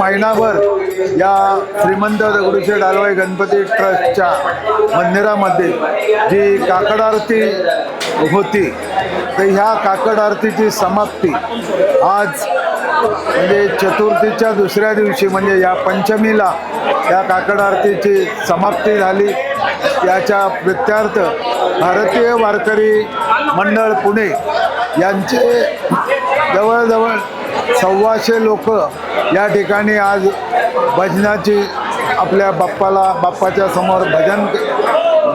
महिनाभर या श्रीमंत दगडूशेठ हलवाई गणपती ट्रस्टच्या मंदिरामध्ये जी काकड आरती होती तर ह्या काकड आरतीची समाप्ती आज म्हणजे चतुर्थीच्या दुसऱ्या दिवशी म्हणजे या पंचमीला या काकड आरतीची समाप्ती झाली. याच्या प्रत्यार्थ भारतीय वारकरी मंडळ पुणे यांचे जवळजवळ सव्वाशे लोक या ठिकाणी आज भजनाची आपल्या बाप्पाला बाप्पाच्या समोर भजन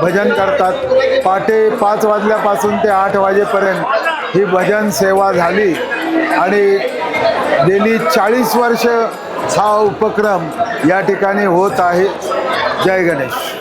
भजन करतात. पहाटे पाच वाजल्यापासून ते आठ वाजेपर्यंत ही भजन सेवा झाली. आणि गेली चाळीस वर्ष हा उपक्रम या ठिकाणी होत आहे. जय गणेश.